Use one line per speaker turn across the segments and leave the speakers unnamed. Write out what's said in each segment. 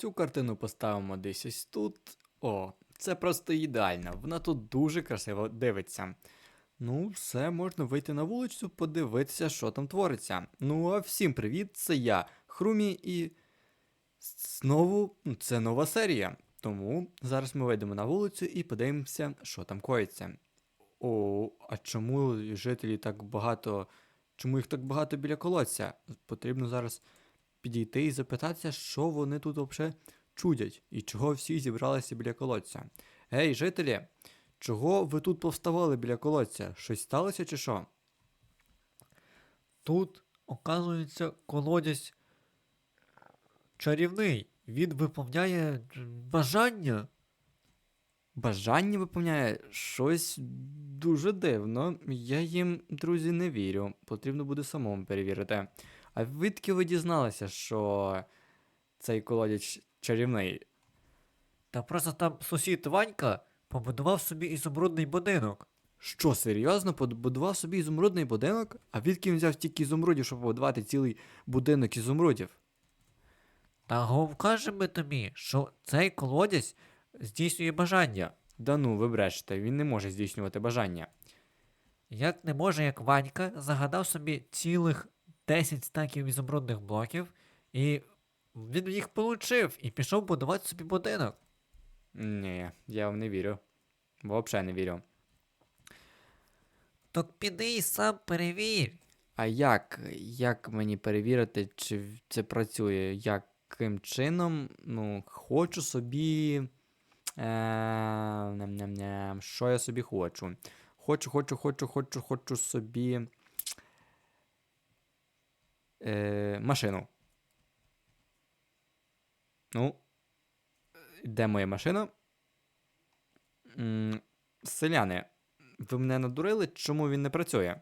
Цю картину поставимо десь ось тут. О, це просто ідеально. Вона тут дуже красиво дивиться. Ну, все, можна вийти на вулицю, подивитися, що там твориться. Ну, а всім привіт, це я, Хрумі, і знову ну, це нова серія. Тому зараз ми вийдемо на вулицю і подивимося, що там коїться. О, а чому жителі так багато. Чому їх так багато біля колодця? Потрібно зараз підійти і запитатися, що вони тут взагалі чудять, і чого всі зібралися біля колодця. Гей, жителі, чого ви тут повставали біля колодця? Щось сталося чи що?
Тут, оказується, колодязь чарівний. Він виповняє бажання.
Бажання виповняє щось дуже дивно. Я їм, друзі, не вірю. Потрібно буде самому перевірити. А відки ви дізналися, що цей колодязь чарівний?
Та просто там сусід Ванька побудував собі ізумрудний будинок.
Що, серйозно, побудував собі ізумрудний будинок? А відки він взяв стільки ізумрудів, щоб побудувати цілий будинок ізумрудів?
Та говкаже ми тобі, що цей колодязь здійснює бажання.
Да ну, ви брешете, він не може здійснювати бажання.
Як не може, як Ванька загадав собі цілих 10 стаків ізумрудних блоків, і він їх получив і пішов будувати собі будинок.
Ні, я вам не вірю. Взагалі не вірю.
Так піди і сам перевір.
А як? Як мені перевірити, чи це працює? Яким чином? Ну, хочу собі. Е, ням-ням-ням, що я собі хочу? Хочу, хочу, хочу, хочу, хочу собі. Е, машину. Ну. Де моя машина? М, Селяни, ви мене надурили, чому він не працює?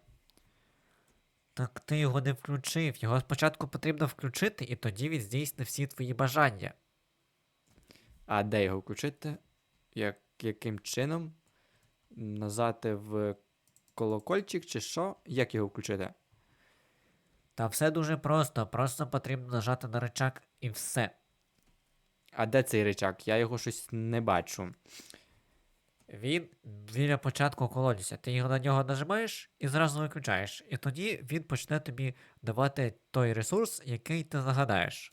Так ти його не включив. Його спочатку потрібно включити, і тоді він здійснить всі твої бажання.
А де його включити? Як, яким чином? Назати в колокольчик чи що? Як його включити?
Та все дуже просто, просто потрібно нажати на рычаг і все.
А де цей речак? Я його щось не бачу.
Він біля початку колодязя. Ти його на нього нажимаєш і зразу виключаєш. І тоді він почне тобі давати той ресурс, який ти загадаєш.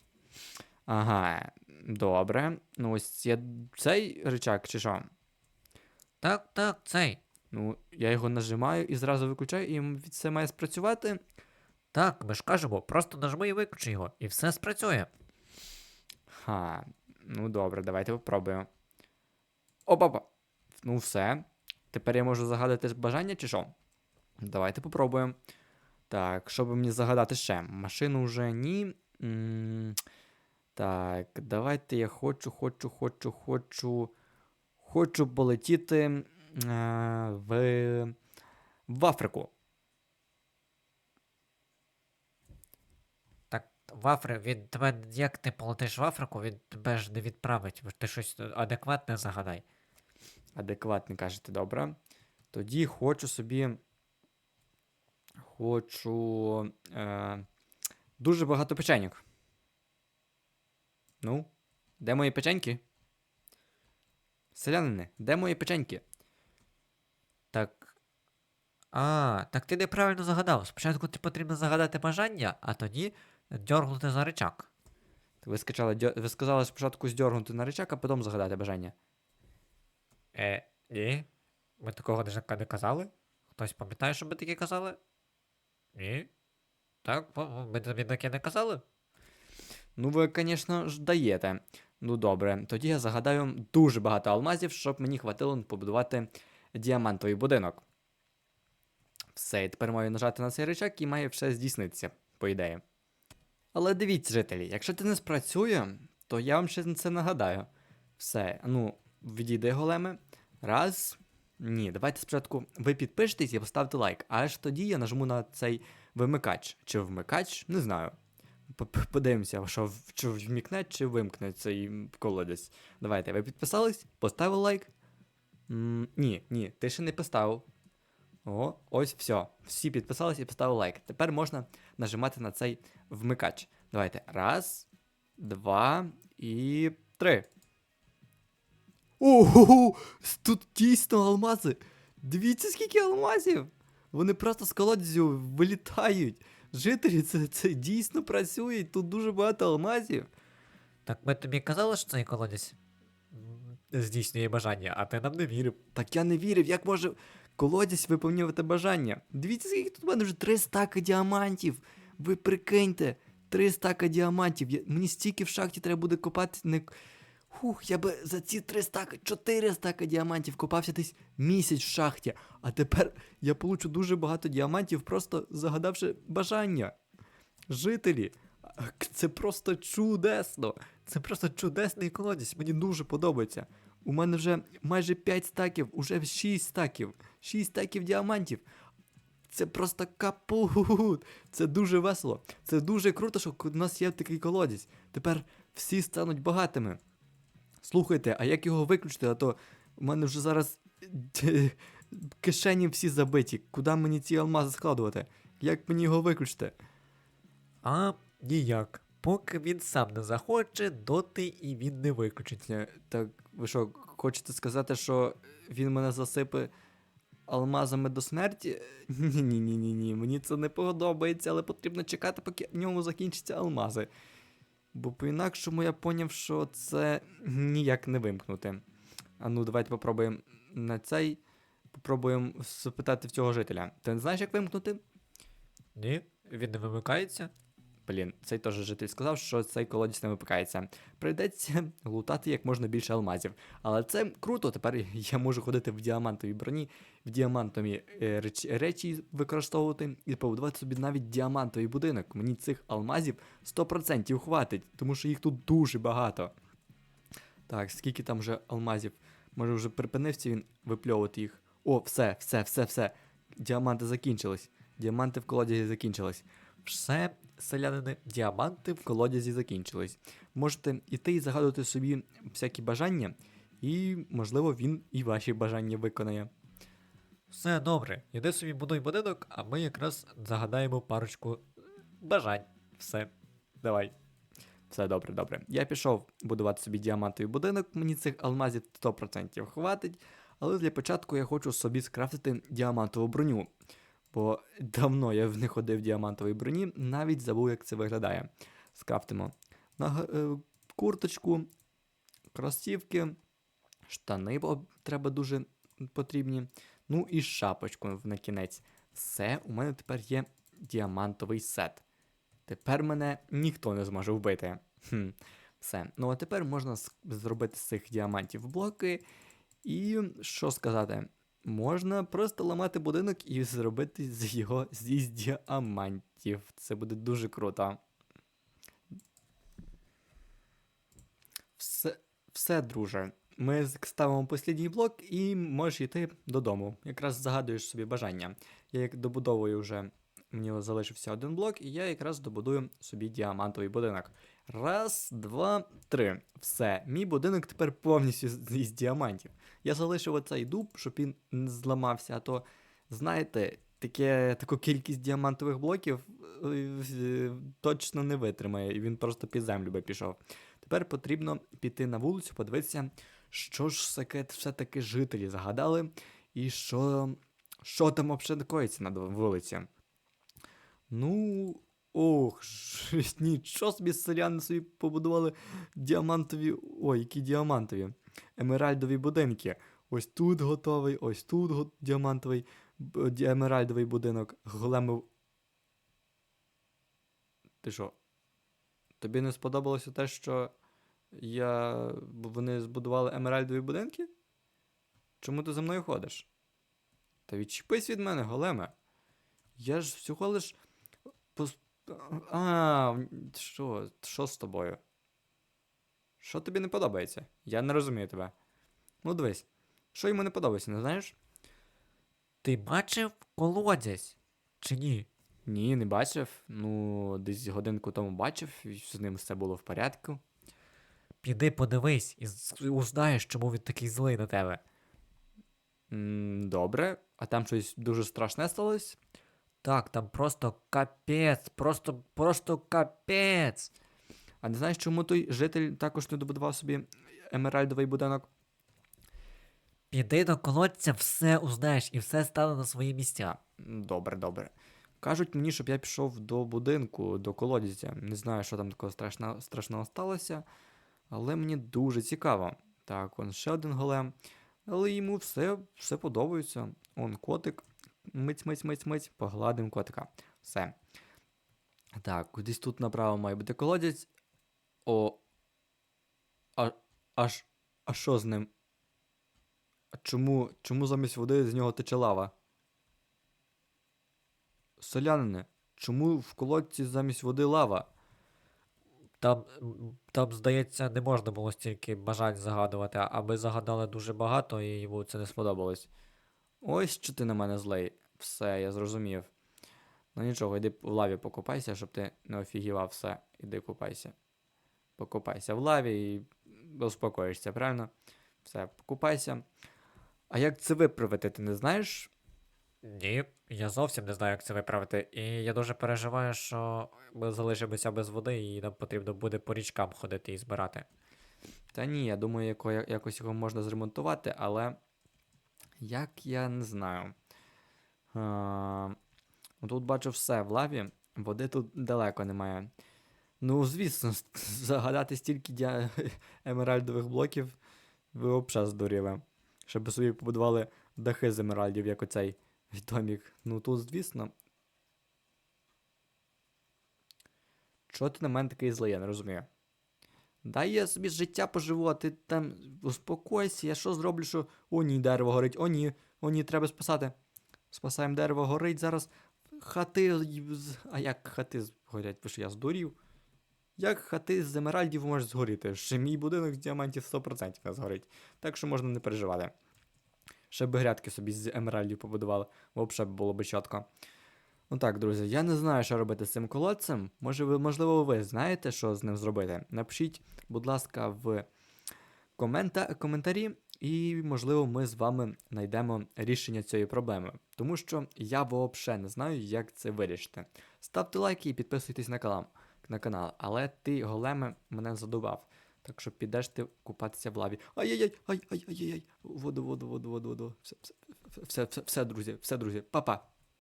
Ага, добре. Ну ось я цей речак чи що?
Так, так, цей.
Ну, я його нажимаю і зразу виключаю, і це має спрацювати.
Так, ми ж кажемо, просто нажми і виключи його, і все спрацює.
Ха, ну добре, давайте попробуємо. Опа-па. Ну все. Тепер я можу загадати бажання чи що? Давайте попробуємо. Так, що би мені загадати ще? Машину вже ні. М, Так, давайте я хочу, хочу, хочу, хочу. Хочу полетіти е, в, в Африку.
Так, в Африку, він тебе, як ти полетиш в Африку, він тебе ж не відправить. Ти щось адекватне загадай.
Адекватний, кажете, добре. Тоді хочу собі. Хочу. Е, дуже багато печеньок. Ну, де мої печеньки? Селянини, де мої печеньки?
Так. А, так ти неправильно загадав. Спочатку ти потрібно загадати бажання, а тоді дьоргнути за рычаг.
Ви, скачали, дьо- ви сказали спочатку здьоргнути на речак, а потім загадати бажання.
Е, ні. Ми такого не не казали? Хтось пам'ятає, що ми таке казали? Ні. Так, ми тобі таке не казали?
Ну, ви, звісно ж, даєте. Ну добре, тоді я загадаю дуже багато алмазів, щоб мені хватило побудувати діамантовий будинок. Все, тепер маю нажати на цей речак і має все здійснитися, по ідеї. Але дивіться, жителі, якщо це не спрацює, то я вам ще це нагадаю. Все, ну, відійди големи. Раз. Ні, давайте спочатку ви підпишетесь і поставте лайк, аж тоді я нажму на цей вимикач. Чи вмикач? Не знаю. Подивимося, що чи вмікне, чи вимкне цей колодязь. Давайте, ви підписались? Поставили лайк? М, ні, ні, ти ще не поставив. О, ось все. Всі підписались і поставили лайк. Тепер можна нажимати на цей вмикач. Давайте. Раз, два І три. Ого! Тут дійсно алмази! Дивіться, скільки алмазів! Вони просто з колодязю вилітають. Жителі, це, це дійсно працює, тут дуже багато алмазів.
Так ми тобі казали, що цей колодязь здійснює бажання, а ти нам не вірив.
Так я не вірив, як може колодязь виповнювати бажання. Дивіться, скільки тут у мене вже три стаки діамантів. Ви прикиньте, три стака діамантів. Я, мені стільки в шахті треба буде копати. Не... Хух, я би за ці три стаки, чотири стака діамантів копався десь місяць в шахті. А тепер я получу дуже багато діамантів, просто загадавши бажання. Жителі, це просто чудесно. Це просто чудесний колодязь. Мені дуже подобається. У мене вже майже 5 стаків, уже 6 стаків. 6 стаків діамантів. Це просто капут. Це дуже весело. Це дуже круто, що у нас є такий колодязь. Тепер всі стануть багатими. Слухайте, а як його виключити? А то у мене вже зараз е, кишені всі забиті. Куди мені ці алмази складувати? Як мені його виключити?
А ніяк. Поки він сам не захоче, доти і він не виключить.
Е, Так, ви що, хочете сказати, що він мене засипе алмазами до смерті? Ні, ні, ні, ні, ні. Мені це не подобається, але потрібно чекати, поки в ньому закінчаться алмази. Бо по-інакшому я поняв, що це ніяк не вимкнути. А ну, давайте попробуємо на цей. Попробуємо спитати в цього жителя. Ти не знаєш, як вимкнути?
Ні, він не вимикається.
Блін, цей теж житель сказав, що цей колодязь не випикається. Прийдеться лутати як можна більше алмазів. Але це круто, тепер я можу ходити в діамантовій броні, в діамантові е, реч- речі використовувати і побудувати собі навіть діамантовий будинок. Мені цих алмазів 100% хватить, тому що їх тут дуже багато. Так, скільки там вже алмазів? Може вже припинився він випльовувати їх. О, все, все, все, все. Діаманти закінчились. Діаманти в колодязі закінчились. Все, селянини, діаманти в колодязі закінчились. Можете іти і загадувати собі всякі бажання, і, можливо, він і ваші бажання виконає.
Все добре, іди собі будуй будинок, а ми якраз загадаємо парочку бажань.
Все, давай. Все добре, добре. Я пішов будувати собі діамантовий будинок, мені цих алмазів 100% хватить, але для початку я хочу собі скрафтити діамантову броню. Бо давно я не ходив в діамантовій броні, навіть забув, як це виглядає. Скрафтимо на е, курточку, кросівки, штани треба дуже потрібні. Ну і шапочку на кінець. Все, у мене тепер є діамантовий сет. Тепер мене ніхто не зможе вбити. Хм, все. Ну а тепер можна зробити з цих діамантів блоки. І що сказати? Можна просто ламати будинок і зробити з його зі діамантів. Це буде дуже круто. Все, все, друже. Ми ставимо послідній блок і можеш йти додому. Якраз загадуєш собі бажання. Я як добудовую вже мені залишився один блок, і я якраз добудую собі діамантовий будинок. Раз, два, три. Все, мій будинок тепер повністю з- із діамантів. Я залишив оцей дуб, щоб він не зламався, а то, знаєте, таке, таку кількість діамантових блоків е, е, точно не витримає, і він просто під землю би пішов. Тепер потрібно піти на вулицю, подивитися, що ж таке все-таки жителі загадали, і що, що там коїться на вулиці. Ну, ох, нічого собі селяни собі побудували діамантові. Ой, які діамантові. Емеральдові будинки. Ось тут готовий, ось тут діамантовий емеральдовий будинок. Големив. Ти що? Тобі не сподобалося те, що я... вони збудували емеральдові будинки? Чому ти за мною ходиш? Та відчепись від мене, големе. Я ж всього лиш. А, що? Що з тобою? Що тобі не подобається? Я не розумію тебе. Ну дивись, що йому не подобається, не знаєш?
Ти бачив колодязь? Чи ні?
Ні, не бачив. Ну, десь годинку тому бачив, і з ним все було в порядку.
Піди подивись і узнаєш, чому він такий злий на тебе.
М, добре, а там щось дуже страшне сталося?
Так, там просто капець, просто, просто капець.
А не знаєш, чому той житель також не добудував собі емеральдовий будинок?
Піди до колодця, все узнаєш і все стане на свої місця.
Добре, добре. Кажуть мені, щоб я пішов до будинку, до колодязя. Не знаю, що там такого страшного, страшного сталося, але мені дуже цікаво. Так, он ще один голем. Але йому все, все подобається. Он котик. Миць, миць, миць, миць. Погладим котика. Все. Так, кудись тут направо має бути колодязь. О. А. Аж. А що з ним? А чому, чому замість води з нього тече лава? Селянине, чому в колодці замість води лава?
Там, там, здається, не можна було стільки бажань загадувати, а ми загадали дуже багато, і йому це не. Сподобалось.
Ось що ти на мене злий. Все, я зрозумів. Ну нічого, йди в лаві покупайся, щоб ти не офігівав все. Іди купайся. Покупайся в лаві і успокоїшся, правильно? Все, покупайся. А як це виправити, ти не знаєш?
Ні, я зовсім не знаю, як це виправити. І я дуже переживаю, що ми залишимося без води, і нам потрібно буде по річкам ходити і збирати.
Та ні, я думаю, яко, якось його можна зремонтувати, але як я не знаю. А, ну, тут бачу все в лаві, води тут далеко немає. Ну, звісно, загадати стільки дя... емеральдових блоків, ви взагалі здуріли. Щоб собі побудували дахи з емеральдів, як оцей домік. Ну тут, звісно. Чого ти на мене такий злий, я не розумію. Дай я собі життя поживу, а ти там успокойся, я що зроблю, що о ні, дерево горить, о ні, о ні, треба спасати. Спасаємо дерево, горить зараз. Хати. А як хати горять? Ви що, я здурів? Як хати з емеральдів можуть згоріти? Ще мій будинок з діамантів 100% не згорить. Так що можна не переживати. Ще би грядки собі з емеральдів побудували, взагалі було би чітко. Ну так, друзі, я не знаю, що робити з цим колодцем. Може, ви, можливо, ви знаєте, що з ним зробити. Напишіть, будь ласка, в комента- коментарі, і, можливо, ми з вами знайдемо рішення цієї проблеми. Тому що я взагалі не знаю, як це вирішити. Ставте лайки і підписуйтесь на канал, на канал. Але ти, големе, мене задував. Так що підеш ти купатися в лаві. Ай-яй-яй, ай-яй-яй-яй, Воду, воду, воду, воду, воду. Все, все, все, все, все, друзі, все, друзі. Па-па.